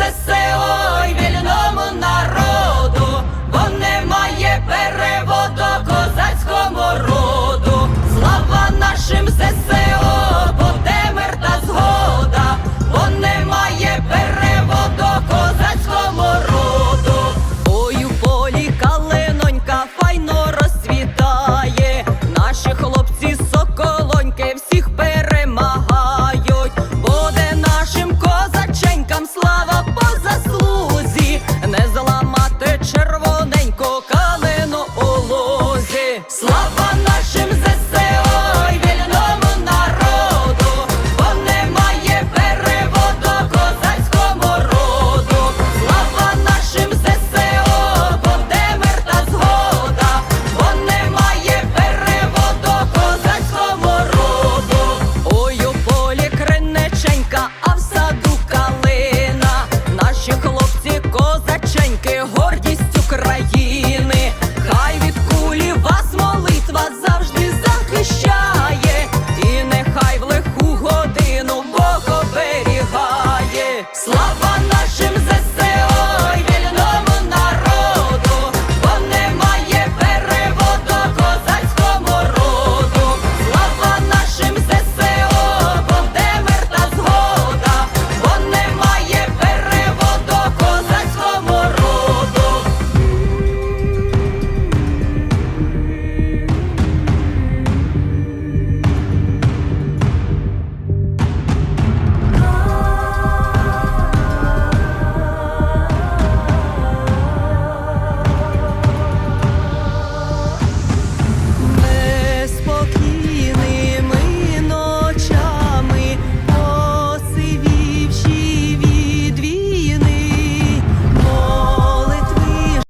É ese ялинка, а в саду калина, наші хлопці, козаченьки горді.